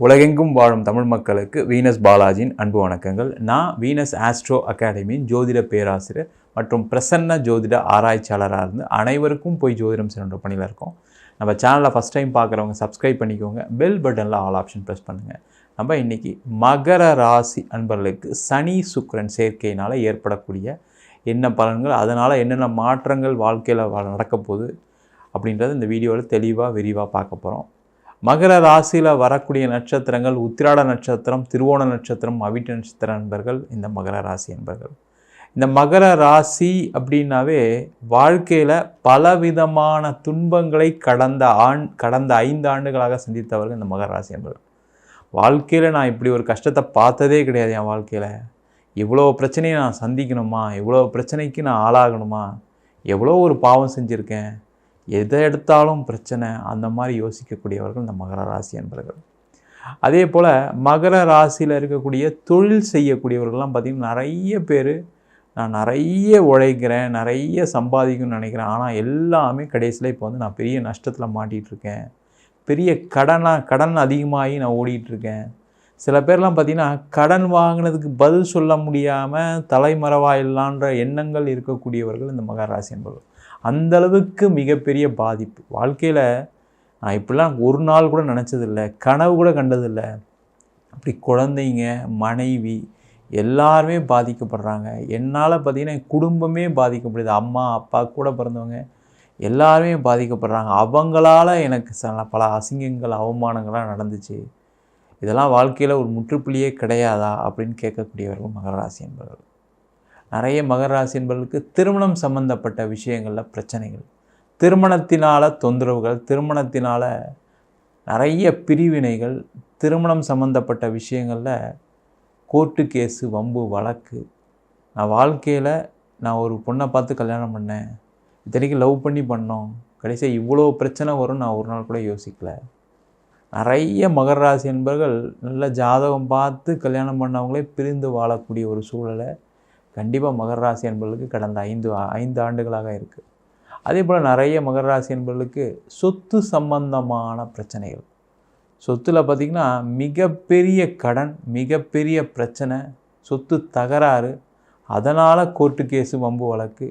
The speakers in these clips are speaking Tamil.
உலகெங்கும் வாழும் தமிழ் மக்களுக்கு வீனஸ் பாலாஜியின் அன்பு வணக்கங்கள். நான் வீனஸ் ஆஸ்ட்ரோ அகாடமியின் ஜோதிட பேராசிரியர் மற்றும் பிரசன்ன ஜோதிட ஆராய்ச்சியாளராக இருந்து அனைவருக்கும் போய் ஜோதிடம் சென்ற பணியில் இருக்கோம். நம்ம சேனலில் ஃபஸ்ட் டைம் பார்க்குறவங்க சப்ஸ்கிரைப் பண்ணிக்கோங்க. பெல் பட்டனில் ஆல் ஆப்ஷன் ப்ரெஸ் பண்ணுங்கள் நம்ம இன்றைக்கி மகர ராசி அன்பர்களுக்கு சனி சுக்கரன் சேர்க்கையினால் ஏற்படக்கூடிய என்ன பலன்கள் அதனால் என்னென்ன மாற்றங்கள் வாழ்க்கையில் நடக்க போகுது அப்படின்றது இந்த வீடியோவில் தெளிவாக விரிவாக பார்க்க போகிறோம் மகர ராசியில் வரக்கூடிய நட்சத்திரங்கள் உத்திராட நட்சத்திரம் திருவோண நட்சத்திரம் அவிட்ட நட்சத்திர நண்பர்கள் இந்த மகர ராசி என்பர்கள் இந்த மகர ராசி அப்படின்னாவே வாழ்க்கையில் பலவிதமான துன்பங்களை கடந்த ஆண் கடந்த ஐந்து ஆண்டுகளாக சந்தித்தவர்கள் இந்த மகர ராசி என்பர்கள் வாழ்க்கையில் நான் இப்படி ஒரு கஷ்டத்தை பார்த்ததே கிடையாது என் வாழ்க்கையில். இவ்வளோ பிரச்சனையை நான் சந்திக்கணுமா? இவ்வளோ பிரச்சனைக்கு நான் ஆளாகணுமா? எவ்வளோ ஒரு பாவம் செஞ்சுருக்கேன்? எதை எடுத்தாலும் பிரச்சனை அந்த மாதிரி யோசிக்கக்கூடியவர்கள் இந்த மகர ராசி என்பவர்கள் அதே போல் மகர ராசியில் இருக்கக்கூடிய தொழில் செய்யக்கூடியவர்கள்லாம் பார்த்திங்கன்னா நிறைய பேர் நான் நிறைய உழைக்கிறேன் நிறைய சம்பாதிக்கணும்னு நினைக்கிறேன். ஆனால் எல்லாமே கடைசியில் இப்போ வந்து நான் பெரிய நஷ்டத்தில் மாட்டிகிட்டு இருக்கேன் பெரிய கடனாக கடன் அதிகமாகி நான் ஓடிட்டுருக்கேன் சில பேர்லாம் பார்த்திங்கன்னா கடன் வாங்கினதுக்கு பதில் சொல்ல முடியாமல் தலைமறைவாயில்லான்ற எண்ணங்கள் இருக்கக்கூடியவர்கள் இந்த மகர ராசி என்பவர்கள் அந்த அளவுக்கு மிகப்பெரிய பாதிப்பு. வாழ்க்கையில் நான் இப்படிலாம் ஒரு நாள் கூட நினச்சதில்லை கனவு கூட கண்டதில்லை. அப்படி குழந்தைங்க மனைவி எல்லாருமே பாதிக்கப்படுறாங்க. என்னால் பார்த்திங்கன்னா என் குடும்பமே பாதிக்கப்படுது. அம்மா அப்பா கூட பிறந்தவங்க எல்லாருமே பாதிக்கப்படுறாங்க. அவங்களால எனக்கு சில பல அசிங்கங்கள் அவமானங்கள்லாம் நடந்துச்சு. இதெல்லாம் வாழ்க்கையில் ஒரு முற்றுப்புள்ளியே கிடையாதா அப்படின்னு கேட்கக்கூடியவர்கள் மகராசி என்பவர்கள். நிறைய மகர ராசி என்பவர்களுக்கு திருமணம் சம்பந்தப்பட்ட விஷயங்களில் பிரச்சனைகள். திருமணத்தினால் தொந்தரவுகள் திருமணத்தினால் நிறைய பிரிவினைகள் திருமணம் சம்மந்தப்பட்ட விஷயங்களில் கோர்ட்டு கேஸு வம்பு வழக்கு. நான் வாழ்க்கையில் நான் ஒரு பொண்ணை பார்த்து கல்யாணம் பண்ணேன். இத்தனைக்கு லவ் பண்ணி பண்ணோம். கடைசியாக இவ்வளோ பிரச்சனை வரும் நான் ஒரு நாள் கூட யோசிக்கல. நிறைய மகர ராசி என்பர்கள் நல்ல ஜாதகம் பார்த்து கல்யாணம் பண்ணவங்களே பிரிந்து வாழக்கூடிய ஒரு சூழலை கண்டிப்பாக மகர ராசி என்பவர்களுக்கு கடந்த ஐந்து ஐந்து ஆண்டுகளாக இருக்குது அதே போல் நிறைய மகர ராசி என்பவர்களுக்கு சொத்து சம்பந்தமான பிரச்சனைகள். சொத்தில் பார்த்திங்கன்னா மிகப்பெரிய கடன் மிகப்பெரிய பிரச்சனை சொத்து தகராறு அதனால் கோர்ட்டு கேஸு வம்பு வழக்கு.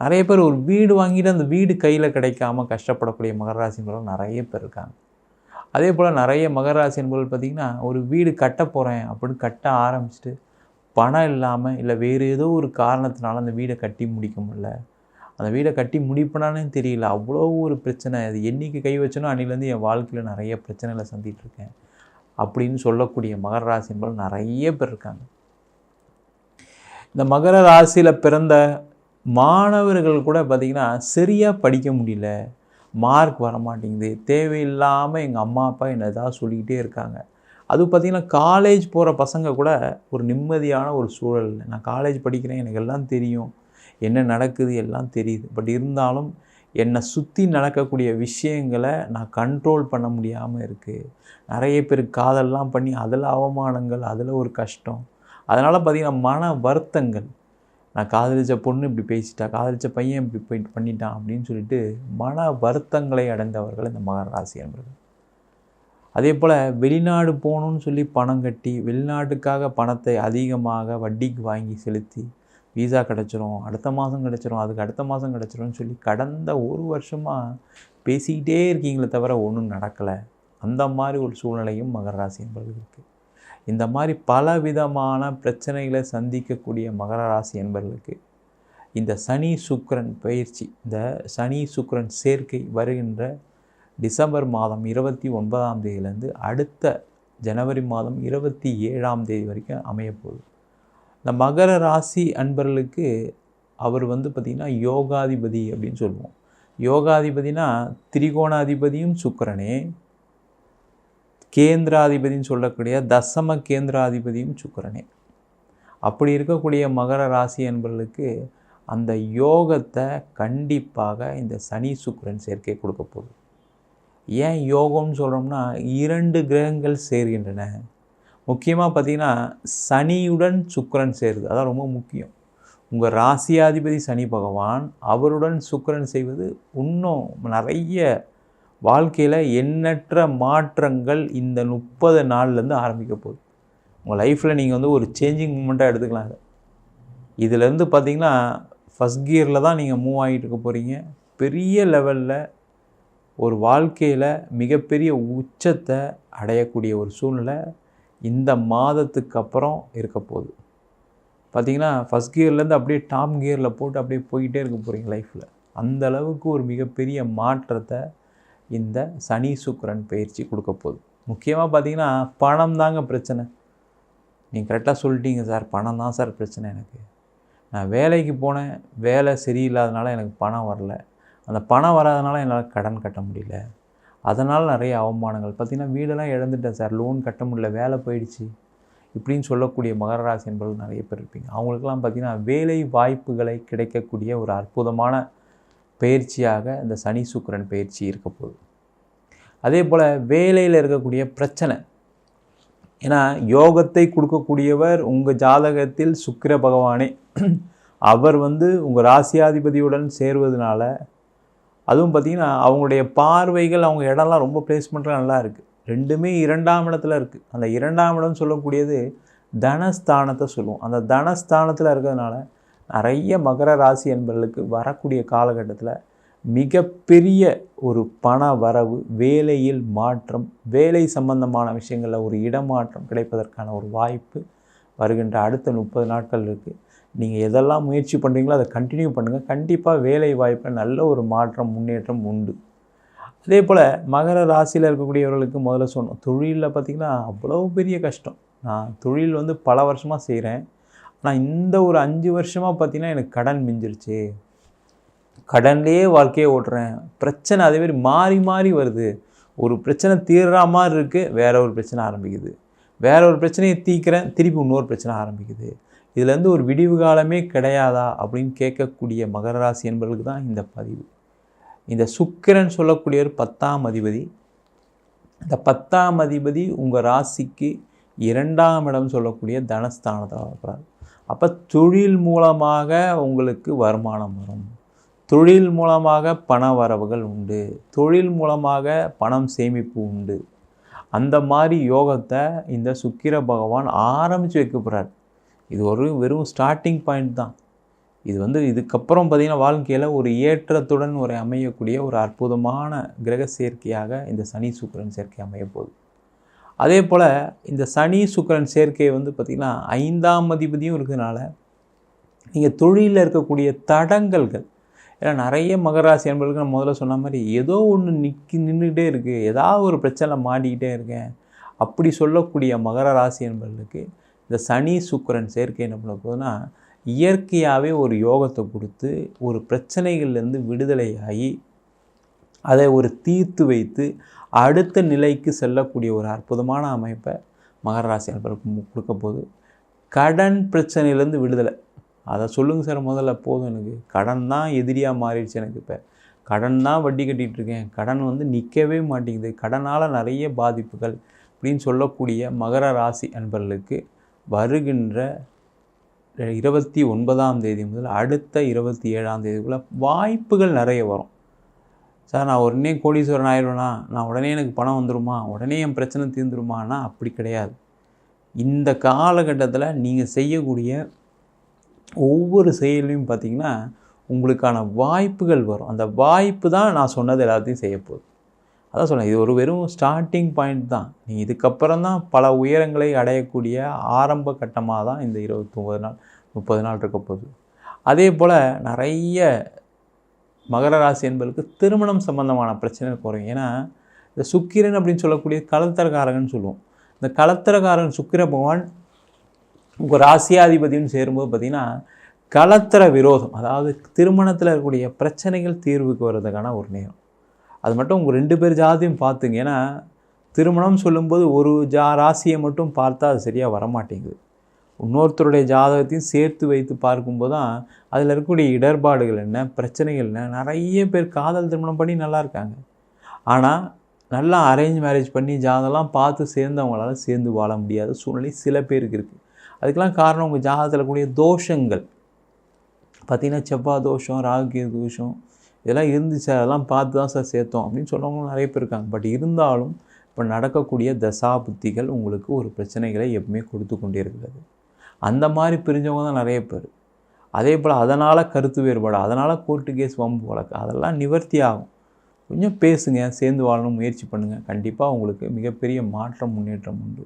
நிறைய பேர் ஒரு வீடு வாங்கிட்டு அந்த வீடு கையில் கிடைக்காம கஷ்டப்படக்கூடிய மகராசி என்பவர்கள் நிறைய பேர் இருக்காங்க. அதே போல் நிறைய மகராசி என்பவர்கள் பார்த்திங்கன்னா ஒரு வீடு கட்ட போகிறேன் அப்படின்னு கட்ட ஆரம்பிச்சுட்டு பணம் இல்லாமல் இல்லை வேறு ஏதோ ஒரு காரணத்தினால அந்த வீடை கட்டி முடிக்க முடில அந்த வீடை கட்டி முடிப்பனானே தெரியல. அவ்வளோ ஒரு பிரச்சனை. அது என்றைக்கு கை வச்சனோ அன்னிலேருந்து என் வாழ்க்கையில் நிறைய பிரச்சனைகளை சந்திகிட்ருக்கேன் அப்படின்னு சொல்லக்கூடிய மகர ராசி என்பது நிறைய பேர் இருக்காங்க. இந்த மகர ராசியில் பிறந்த மாணவர்கள் கூட பார்த்திங்கன்னா சரியாக படிக்க முடியல. மார்க் வர மாட்டேங்குது தேவையில்லாமல் எங்கள் அம்மா அப்பா என்னை ஏதாவது சொல்லிக்கிட்டே இருக்காங்க. அது பார்த்திங்கன்னா காலேஜ் போகிற பசங்க கூட ஒரு நிம்மதியான ஒரு சூழல் நான் காலேஜ் படிக்கிறேன் எனக்கு எல்லாம் தெரியும். என்ன நடக்குது எல்லாம் தெரியுது. பட் இருந்தாலும் என்னை சுற்றி நடக்கக்கூடிய விஷயங்களை நான் கண்ட்ரோல் பண்ண முடியாமல் இருக்குது நிறைய பேர் காதல்லாம் பண்ணி அதில் அவமானங்கள் அதில் ஒரு கஷ்டம். அதனால் பார்த்திங்கன்னா மன வருத்தங்கள். நான் காதலிச்ச பொண்ணு இப்படி பேசிட்டா காதலிச்ச பையன் இப்படி போயிட்டு பண்ணிட்டான் அப்படின்னு சொல்லிட்டு மன வருத்தங்களை அடைந்தவர்கள் இந்த மகர ராசி என்பர்கள் அதே போல் வெளிநாடு போகணுன்னு சொல்லி பணம் கட்டி வெளிநாட்டுக்காக பணத்தை அதிகமாக வட்டிக்கு வாங்கி செலுத்தி வீசா கிடச்சிரும் அடுத்த மாதம் கிடச்சிரும் அதுக்கு அடுத்த மாதம் கிடச்சிரும்னு சொல்லி கடந்த ஒரு வருஷமாக பேசிக்கிட்டே இருக்கீங்களே தவிர ஒன்றும் நடக்கலை. அந்த மாதிரி ஒரு சூழ்நிலையும் மகர ராசி என்பது இருக்குது இந்த மாதிரி பல விதமான பிரச்சனைகளை சந்திக்கக்கூடிய மகர ராசி என்பவர்களுக்கு இந்த சனி சுக்கரன் பயிற்சி இந்த சனி சுக்கரன் சேர்க்கை வருகின்ற டிசம்பர் மாதம் இருபத்தி ஒன்பதாம் தேதியிலேருந்து அடுத்த ஜனவரி மாதம் இருபத்தி ஏழாம் தேதி வரைக்கும் அமையப்போகுது இந்த மகர ராசி அன்பர்களுக்கு அவர் வந்து பார்த்திங்கன்னா யோகாதிபதி அப்படின்னு சொல்லுவோம். யோகாதிபதினா திரிகோணாதிபதியும் சுக்கரனே. கேந்திராதிபதின்னு சொல்லக்கூடிய தசம கேந்திராதிபதியும் சுக்கரனே. அப்படி இருக்கக்கூடிய மகர ராசி என்பர்களுக்கு அந்த யோகத்தை கண்டிப்பாக இந்த சனி சுக்கரன் சேர்க்கை கொடுக்க போகுது. ஏன் யோகம்னு சொல்கிறோம்னா இரண்டு கிரகங்கள் சேர்கின்றன. முக்கியமாக பார்த்திங்கன்னா சனியுடன் சுக்கரன் சேருது. அதான் ரொம்ப முக்கியம். உங்கள் ராசியாதிபதி சனி பகவான் அவருடன் சுக்கரன் செய்வது இன்னும் நிறைய வாழ்க்கையில் எண்ணற்ற மாற்றங்கள் இந்த முப்பது நாள்லேருந்து ஆரம்பிக்க போகுது. உங்கள் லைஃப்பில் நீங்கள் வந்து ஒரு சேஞ்சிங் மூமெண்ட்டாக எடுத்துக்கலாம் அதை இதுலேருந்து பார்த்தீங்கன்னா ஃபஸ்ட் கியரில் தான் நீங்கள் மூவ் ஆகிட்டு இருக்க போகிறீங்க பெரிய லெவலில் ஒரு வாழ்க்கையில் மிகப்பெரிய உச்சத்தை அடையக்கூடிய ஒரு சூழ்நிலை இந்த மாதத்துக்கு அப்புறம் இருக்க போகுது. பார்த்தீங்கன்னா ஃபஸ்ட் கியர்லேருந்து அப்படியே டாப் கியரில் போட்டு அப்படியே போய்கிட்டே இருக்க போகிறீங்க லைஃப்பில் அந்த அளவுக்கு ஒரு மிகப்பெரிய மாற்றத்தை இந்த சனி சுக்கரன் பயிற்சி கொடுக்க போகுது. முக்கியமாக பார்த்தீங்கன்னா பணம் தாங்க பிரச்சனை. நீங்கள் கரெக்டாக சொல்லிட்டீங்க சார் பணம் தான் சார் பிரச்சனை எனக்கு. நான் வேலைக்கு போனேன் வேலை சரியில்லாதனால எனக்கு பணம் வரல. அந்த பணம் வராதனால என்னால் கடன் கட்ட முடியல. அதனால் நிறைய அவமானங்கள். பார்த்திங்கன்னா வீடெல்லாம் இழந்துட்டேன் சார். லோன் கட்ட முடியல. வேலை போயிடுச்சு. இப்படின்னு சொல்லக்கூடிய மகர ராசி என்பவர்கள் நிறைய பேர் இருப்பீங்க. அவங்களுக்கெல்லாம் பார்த்திங்கன்னா வேலை வாய்ப்புகளை கிடைக்கக்கூடிய ஒரு அற்புதமான பயிற்சியாக இந்த சனி சுக்கிரன் பயிற்சி இருக்க போகுது. அதே போல் வேலையில் இருக்கக்கூடிய பிரச்சனை. ஏன்னா யோகத்தை கொடுக்கக்கூடியவர் உங்கள் ஜாதகத்தில் சுக்கிர பகவானே. அவர் வந்து உங்கள் ராசியாதிபதியுடன் சேர்வதனால அதுவும் பார்த்திங்கன்னா அவங்களுடைய பார்வைகள் அவங்க இடம்லாம் ரொம்ப பிளேஸ்மெண்ட்லாம் நல்லா இருக்குது ரெண்டுமே இரண்டாம் இடத்துல இருக்குது அந்த இரண்டாம் இடம் சொல்லக்கூடியது தனஸ்தானத்தை சொல்லுவோம் அந்த தனஸ்தானத்தில் இருக்கிறதுனால நிறைய மகர ராசி என்பவர்களுக்கு வரக்கூடிய காலகட்டத்தில் மிகப்பெரிய ஒரு பண வரவு வேலையில் மாற்றம் வேலை சம்பந்தமான விஷயங்களில் ஒரு இடமாற்றம் கிடைப்பதற்கான ஒரு வாய்ப்பு வருகின்ற அடுத்த முப்பது நாட்கள் இருக்குது நீங்கள் எதெல்லாம் முயற்சி பண்ணுறீங்களோ அதை கண்டினியூ பண்ணுங்கள் கண்டிப்பாக வேலை வாய்ப்பில் நல்ல ஒரு மாற்றம் முன்னேற்றம் உண்டு. அதே போல் மகர ராசியில் இருக்கக்கூடியவர்களுக்கு முதல்ல சொன்னோம். தொழிலில் பார்த்திங்கன்னா அவ்வளோ பெரிய கஷ்டம். நான் தொழில் வந்து பல வருஷமாக செய்கிறேன் ஆனால் இந்த ஒரு அஞ்சு வருஷமாக பார்த்திங்கன்னா எனக்கு கடன் மிஞ்சிருச்சு. கடன்லேயே வாழ்க்கையை ஓட்டுறேன். பிரச்சனை அதே மாதிரி மாறி மாறி வருது. ஒரு பிரச்சனை தீர்ற மாதிரி இருக்குது வேறு ஒரு பிரச்சனை ஆரம்பிக்குது. வேற ஒரு பிரச்சனையை தீக்கிறேன் திருப்பி இன்னொரு பிரச்சனை ஆரம்பிக்குது. இதுலேருந்து ஒரு விடிவு காலமே கிடையாதா அப்படின்னு கேட்கக்கூடிய மகர ராசி என்பவர்களுக்கு தான் இந்த பதிவு. இந்த சுக்கிரன் சொல்லக்கூடியவர் பத்தாம் அதிபதி. இந்த பத்தாம் அதிபதி உங்கள் ராசிக்கு இரண்டாம் இடம் சொல்லக்கூடிய தனஸ்தானத்தில் இருக்கிறார் அப்போ தொழில் மூலமாக உங்களுக்கு வருமானம் வரும். தொழில் மூலமாக பண வரவுகள் உண்டு. தொழில் மூலமாக பணம் சேமிப்பு உண்டு. அந்த மாதிரி யோகத்தை இந்த சுக்கிர பகவான் ஆரம்பித்து வைக்க போகிறார் இது ஒரு வெறும் ஸ்டார்டிங் பாயிண்ட் தான். இது வந்து இதுக்கப்புறம் பார்த்திங்கன்னா வாழ்க்கையில் ஒரு ஏற்றத்துடன் ஒரு அமையக்கூடிய ஒரு அற்புதமான கிரக சேர்க்கையாக இந்த சனி சுக்கிரன் சேர்க்கை அமைய போகுது. அதே போல் இந்த சனி சுக்கிரன் சேர்க்கை வந்து பார்த்திங்கன்னா ஐந்தாம் அதிபதியும் இருக்கிறதுனால நீங்கள் தொழிலில் இருக்கக்கூடிய தடங்கல்கள் ஏன்னா நிறைய மகராசி அன்பர்களுக்கு நான் முதல்ல சொன்ன மாதிரி ஏதோ ஒன்று நிற்கி நின்றுக்கிட்டே இருக்குது ஏதாவது ஒரு பிரச்சனை மாட்டிக்கிட்டே இருக்கேன். அப்படி சொல்லக்கூடிய மகர ராசி அன்பர்களுக்கு இந்த சனி சுக்கிரன் சேர்க்கை என்ன பண்ண இயற்கையாகவே ஒரு யோகத்தை கொடுத்து ஒரு பிரச்சனைகள்லேருந்து விடுதலையாகி அதை ஒரு தீர்த்து வைத்து அடுத்த நிலைக்கு செல்லக்கூடிய ஒரு அற்புதமான அமைப்பை மகர ராசி அன்பர்களுக்கு கொடுக்க போகுது. கடன் பிரச்சனையிலேருந்து விடுதலை. அதை சொல்லுங்கள் சார் முதல்ல போதும் எனக்கு. கடன் தான் எதிரியாக மாறிடுச்சு எனக்கு இப்போ. கடன் தான் வட்டி கட்டிகிட்டு இருக்கேன். கடன் வந்து நிற்கவே மாட்டேங்குது. கடனால் நிறைய பாதிப்புகள் அப்படின்னு சொல்லக்கூடிய மகர ராசி அன்பர்களுக்கு வருகின்ற இருபத்தி ஒன்பதாம் தேதி முதல் அடுத்த இருபத்தி ஏழாம் தேதிக்குள்ளே வாய்ப்புகள் நிறைய வரும். சார் நான் உடனே கோடீஸ்வரன் ஆயிடுவேனா? நான் உடனே எனக்கு பணம் வந்துடுமா உடனே என் பிரச்சனை தீர்ந்துருமானா? அப்படி கிடையாது. இந்த காலகட்டத்தில் நீங்கள் செய்யக்கூடிய ஒவ்வொரு செயலையும் பார்த்திங்கன்னா உங்களுக்கான வாய்ப்புகள் வரும். அந்த வாய்ப்பு தான் நான் சொன்னது எல்லாத்தையும் செய்ய போகுது. அதான் சொன்னேன் இது ஒரு வெறும் ஸ்டார்டிங் பாயிண்ட் தான். நீங்கள் இதுக்கப்புறம் தான் பல உயரங்களை அடையக்கூடிய ஆரம்ப கட்டமாக தான் இந்த இருபத்தொம்பது நாள் முப்பது நாள் இருக்க போகுது. அதே போல் நிறைய மகர ராசி என்பதற்கு திருமணம் சம்பந்தமான பிரச்சனை குறையும். ஏன்னா இந்த சுக்கிரன் அப்படின்னு சொல்லக்கூடிய கலத்தரகாரகன் சொல்லுவோம். இந்த கலத்தரகாரன் சுக்கிர பகவான் உங்கள் ராசியாதிபதியும் சேரும்போது பார்த்திங்கன்னா கலத்தர விரோதம் அதாவது திருமணத்தில் இருக்கக்கூடிய பிரச்சனைகள் தீர்வுக்கு வர்றதுக்கான ஒரு நேரம். அது மட்டும் உங்கள் ரெண்டு பேர் ஜாதியும் பார்த்துங்க. ஏன்னா திருமணம் சொல்லும்போது ஒரு ஜா ராசியை மட்டும் பார்த்தா அது சரியாக வரமாட்டேங்குது. இன்னொருத்தருடைய ஜாதகத்தையும் சேர்த்து வைத்து பார்க்கும்போது தான் அதில் இருக்கக்கூடிய இடர்பாடுகள் என்ன பிரச்சனைகள் என்ன நிறைய பேர் காதல் திருமணம் பண்ணி நல்லா இருக்காங்க. ஆனால் நல்லா அரேஞ்ச் மேரேஜ் பண்ணி ஜாதகம்லாம் பார்த்து சேர்ந்தவங்களால சேர்ந்து வாழ முடியாத சூழ்நிலை சில பேருக்கு இருக்குது அதுக்கெலாம் காரணம் உங்கள் ஜாதகத்தில் கூடிய தோஷங்கள். பார்த்திங்கன்னா செவ்வாய் தோஷம் ராகுகிய தோஷம் இதெல்லாம் இருந்துச்சு அதெல்லாம் பார்த்து தான் சார் சேர்த்தோம் அப்படின்னு சொன்னவங்க நிறைய பேர் இருக்காங்க. பட் இருந்தாலும் இப்போ நடக்கக்கூடிய தசா புத்திகள் உங்களுக்கு ஒரு பிரச்சனைகளை எப்பவுமே கொடுத்து கொண்டே இருக்கிறது. அந்த மாதிரி பிரிஞ்சவங்க தான் நிறைய பேர். அதே போல் அதனால் கருத்து வேறுபாடு அதனால் கோர்ட்டு கேஸ் வம்பு வழக்கு அதெல்லாம் நிவர்த்தி ஆகும். கொஞ்சம் பேசுங்க சேர்ந்து வாழணும் முயற்சி பண்ணுங்கள் கண்டிப்பாக உங்களுக்கு மிகப்பெரிய மாற்றம் முன்னேற்றம் உண்டு.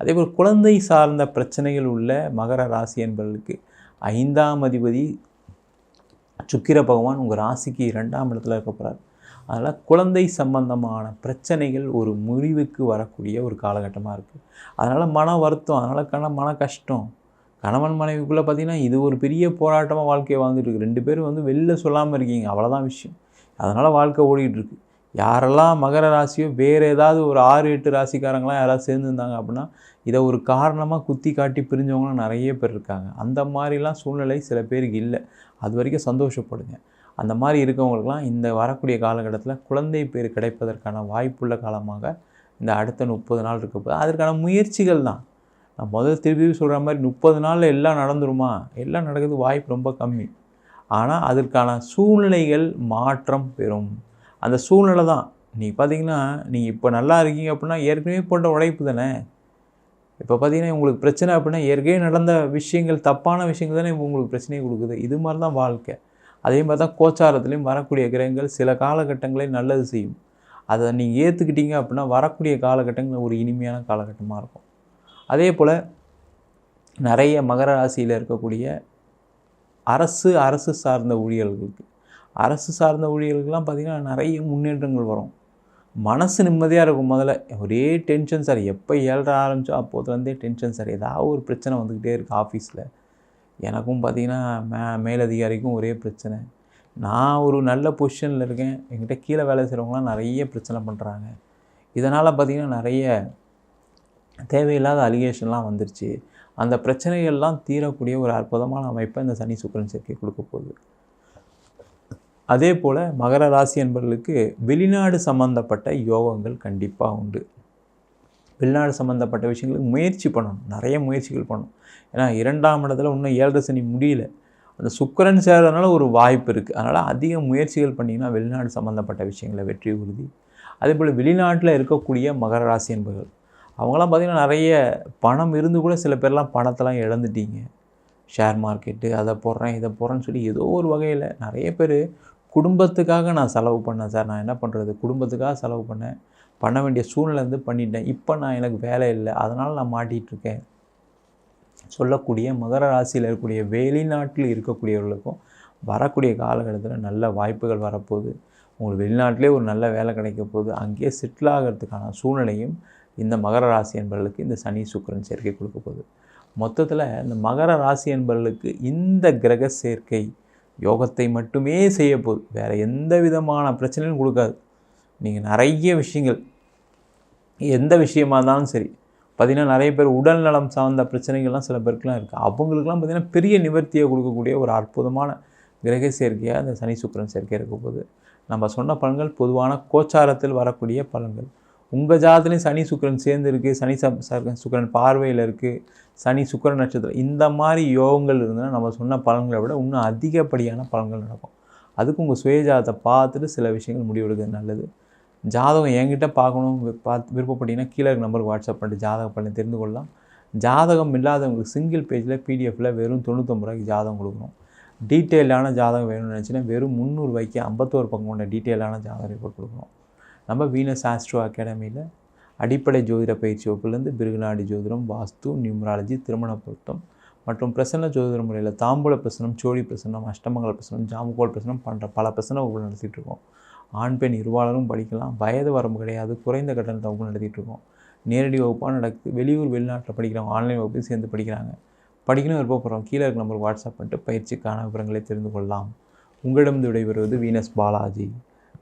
அதே போல் குழந்தை சார்ந்த பிரச்சனைகள் உள்ள மகர ராசி என்பவர்களுக்கு ஐந்தாம் அதிபதி சுக்கிர பகவான் உங்கள் ராசிக்கு இரண்டாம் இடத்துல இருக்க போகிறார் அதனால் குழந்தை சம்பந்தமான பிரச்சனைகள் ஒரு முடிவுக்கு வரக்கூடிய ஒரு காலகட்டமாக இருக்குது அதனால் மன வருத்தம் அதனால் கண மன கஷ்டம். கணவன் மனைவிக்குள்ளே பார்த்தீங்கன்னா இது ஒரு பெரிய போராட்டமாக வாழ்க்கையை வாழ்ந்துட்டு இருக்கு. ரெண்டு பேரும் வந்து வெளில சொல்லாமல் இருக்கீங்க. அவ்வளோதான் விஷயம். அதனால் வாழ்க்கை ஓடிட்டு யாரெல்லாம் மகர ராசியோ வேறு ஏதாவது ஒரு ஆறு எட்டு ராசிக்காரங்களாம் யாராவது சேர்ந்துருந்தாங்க அப்படின்னா இதை ஒரு காரணமாக குத்தி காட்டி பிரிஞ்சவங்களும் நிறைய பேர் இருக்காங்க. அந்த மாதிரிலாம் சூழ்நிலை சில பேருக்கு இல்லை. அது வரைக்கும் சந்தோஷப்படுங்க. அந்த மாதிரி இருக்கவங்களுக்கெல்லாம் இந்த வரக்கூடிய காலகட்டத்தில் குழந்தை பேர் கிடைப்பதற்கான வாய்ப்புள்ள காலமாக இந்த அடுத்த முப்பது நாள் இருக்க போது அதற்கான முயற்சிகள் தான். நான் முதல்ல திருப்பி சொல்கிற மாதிரி முப்பது நாளில் எல்லாம் நடந்துருமா? எல்லாம் நடக்கிறது வாய்ப்பு ரொம்ப கம்மி. ஆனால் அதற்கான சூழ்நிலைகள் மாற்றம் பெறும். அந்த சூழ்நிலை தான். நீங்கள் பார்த்தீங்கன்னா நீங்கள் இப்போ நல்லா இருக்கீங்க அப்படின்னா ஏற்கனவே போட்ட உழைப்பு தானே? இப்போ பார்த்தீங்கன்னா உங்களுக்கு பிரச்சனை அப்படின்னா ஏற்கனவே நடந்த விஷயங்கள் தப்பான விஷயங்கள் தானே இப்போ உங்களுக்கு பிரச்சனையை கொடுக்குது. இது மாதிரி தான் வாழ்க்கை. அதே மாதிரி தான் கோச்சாரத்துலேயும் வரக்கூடிய கிரகங்கள் சில காலகட்டங்களில் நல்லது செய்யும். அதை நீங்கள் ஏற்றுக்கிட்டீங்க அப்படின்னா வரக்கூடிய காலகட்டங்கள் ஒரு இனிமையான காலகட்டமாக இருக்கும். அதே போல் நிறைய மகர ராசியில் இருக்கக்கூடிய அரசு அரசு சார்ந்த ஊழியர்களுக்கு. அரசு சார்ந்த ஊழியர்களுக்கெல்லாம் பார்த்திங்கன்னா நிறைய முன்னேற்றங்கள் வரும். மனசு நிம்மதியாக இருக்கும் முதல்ல ஒரே டென்ஷன் சார் எப்போ ஏழ்ற ஆரம்பிச்சோ அப்போதுலேருந்தே டென்ஷன் சார் ஏதாவது ஒரு பிரச்சனை வந்துக்கிட்டே இருக்குது ஆஃபீஸில் எனக்கும் பார்த்தீங்கன்னா மே மேலதிகாரிக்கும் ஒரே பிரச்சனை. நான் ஒரு நல்ல பொசிஷனில் இருக்கேன். என்கிட்ட கீழே வேலை செய்கிறவங்களாம் நிறைய பிரச்சனை பண்ணுறாங்க இதனால் பார்த்திங்கன்னா நிறைய தேவையில்லாத அலிகேஷன்லாம் வந்துருச்சு. அந்த பிரச்சனைகள்லாம் தீரக்கூடிய ஒரு அற்புதமான அமைப்பை இந்த சனி சுக்கரன் சேர்க்கை கொடுக்க போகுது. அதே போல் மகர ராசி என்பவர்களுக்கு வெளிநாடு சம்மந்தப்பட்ட யோகங்கள் கண்டிப்பாக உண்டு. வெளிநாடு சம்மந்தப்பட்ட விஷயங்களுக்கு முயற்சி பண்ணணும். நிறைய முயற்சிகள் பண்ணணும். ஏன்னா இரண்டாம் இடத்துல இன்னும் ஏழரை சனி முடியல. அந்த சுக்கரன் சேர்றதுனால ஒரு வாய்ப்பு இருக்குது அதனால் அதிக முயற்சிகள் பண்ணிங்கன்னா வெளிநாடு சம்மந்தப்பட்ட விஷயங்களை வெற்றி உறுதி. அதே போல் வெளிநாட்டில் இருக்கக்கூடிய மகர ராசி என்பவர்கள் அவங்களாம் பார்த்திங்கன்னா நிறைய பணம் இருந்து கூட சில பேர்லாம் பணத்தெல்லாம் இழந்துட்டீங்க. ஷேர் மார்க்கெட்டு அதை போடுறேன் இதை போடுறேன்னு சொல்லி ஏதோ ஒரு வகையில் நிறைய பேர் குடும்பத்துக்காக நான் செலவு பண்ணேன் சார். நான் என்ன பண்ணுறது குடும்பத்துக்காக செலவு பண்ணேன். பண்ண வேண்டிய சூழ்நிலை வந்து பண்ணிட்டேன். இப்போ நான் எனக்கு வேலை இல்லை. அதனால் நான் மாட்டிகிட்ருக்கேன் சொல்லக்கூடிய மகர ராசியில் இருக்கக்கூடிய வெளிநாட்டில் இருக்கக்கூடியவர்களுக்கும் வரக்கூடிய காலகட்டத்தில் நல்ல வாய்ப்புகள் வரப்போகுது. உங்களுக்கு வெளிநாட்டிலே ஒரு நல்ல வேலை கிடைக்க போகுது. அங்கேயே செட்டில் ஆகிறதுக்கான சூழ்நிலையும் இந்த மகர ராசி என்பவர்களுக்கு இந்த சனி சுக்கரன் சேர்க்கை கொடுக்க போகுது. மொத்தத்தில் இந்த மகர ராசி என்பவர்களுக்கு இந்த கிரக சேர்க்கை யோகத்தை மட்டுமே செய்ய போகுது வேறு எந்த விதமான பிரச்சனையும் கொடுக்காது. நீங்கள் நிறைய விஷயங்கள் எந்த விஷயமா இருந்தாலும் சரி பார்த்திங்கன்னா நிறைய பேர் உடல் நலம் சார்ந்த பிரச்சனைகள்லாம் சில பேருக்குலாம் இருக்குது அவங்களுக்குலாம் பார்த்திங்கன்னா பெரிய நிவர்த்தியை கொடுக்கக்கூடிய ஒரு அற்புதமான கிரக சேர்க்கையாக இந்த சனி சுக்கரன் சேர்க்கை இருக்க போது நம்ம சொன்ன பலன்கள் பொதுவான கோச்சாரத்தில் வரக்கூடிய பலன்கள். உங்கள் ஜாதத்துலேயும் சனி சுக்கரன் சேர்ந்து இருக்குது சனி ச சுக்கரன் பார்வையில் இருக்குது சனி சுக்கரன் நட்சத்திரம் இந்த மாதிரி யோகங்கள் இருந்ததுன்னா நம்ம சொன்ன பலன்களை விட இன்னும் அதிகப்படியான பலன்கள் நடக்கும். அதுக்கு உங்கள் சுயஜாதத்தை பார்த்துட்டு சில விஷயங்கள் முடிவெடுக்கிறது நல்லது. ஜாதகம் என்கிட்ட பார்க்கணும் பார்த்து விருப்பப்பட்டீங்கன்னா கீழே இருக்க நம்பருக்கு வாட்ஸ்அப் பண்ணிட்டு ஜாதக பலனை தெரிந்து கொள்ளலாம். ஜாதகம் இல்லாதவங்களுக்கு சிங்கிள் பேஜில் பிடிஎஃப்பில் வெறும் தொண்ணூற்றம்பது ரூபாய்க்கு ஜாதகம் கொடுக்கணும். டீட்டெயிலான ஜாதகம் வேணும்னு நினச்சின்னா வெறும் முந்நூறுபாய்க்கு ஐம்பத்தோரு பக்கம் கொண்ட டீட்டெயிலான ஜாதகம் ரிப்போர்ட் கொடுக்கணும். நம்ம வீனஸ் ஆஸ்ட்ரோ அகாடமியில் அடிப்படை ஜோதிட பயிற்சி வகுப்புலேருந்து பிருகுநாடி ஜோதிடம் வாஸ்து நியூமராலஜி திருமண பொருத்தம் மற்றும் பிரசன்ன ஜோதிட முறையில் தாம்பூல பிரசனம் சோழி பிரசனம் அஷ்டமங்கல பிரசனம் ஜாமுகோல் பிரசனம் போன்ற பல பிரசன வகுப்பு நடத்திட்டு இருக்கோம். ஆண் பெண் இருவாளரும் படிக்கலாம். வயது வரம்பு கிடையாது. குறைந்த கட்டணத்தை வகுப்பு நடத்திட்டு இருக்கோம். நேரடி வகுப்பாக நடக்குது. வெளியூர் வெளிநாட்டில் படிக்கிறவங்க ஆன்லைன் வகுப்பு சேர்ந்து படிக்கிறாங்க. படிக்கணும் விருப்பப்படுறோம் கீழே இருக்க நம்பருக்கு வாட்ஸ்அப் பண்ணிட்டு பயிற்சிக்கான விவரங்களை தெரிந்து கொள்ளலாம். உங்களிடம் விடைபெறுவது வீனஸ் பாலாஜி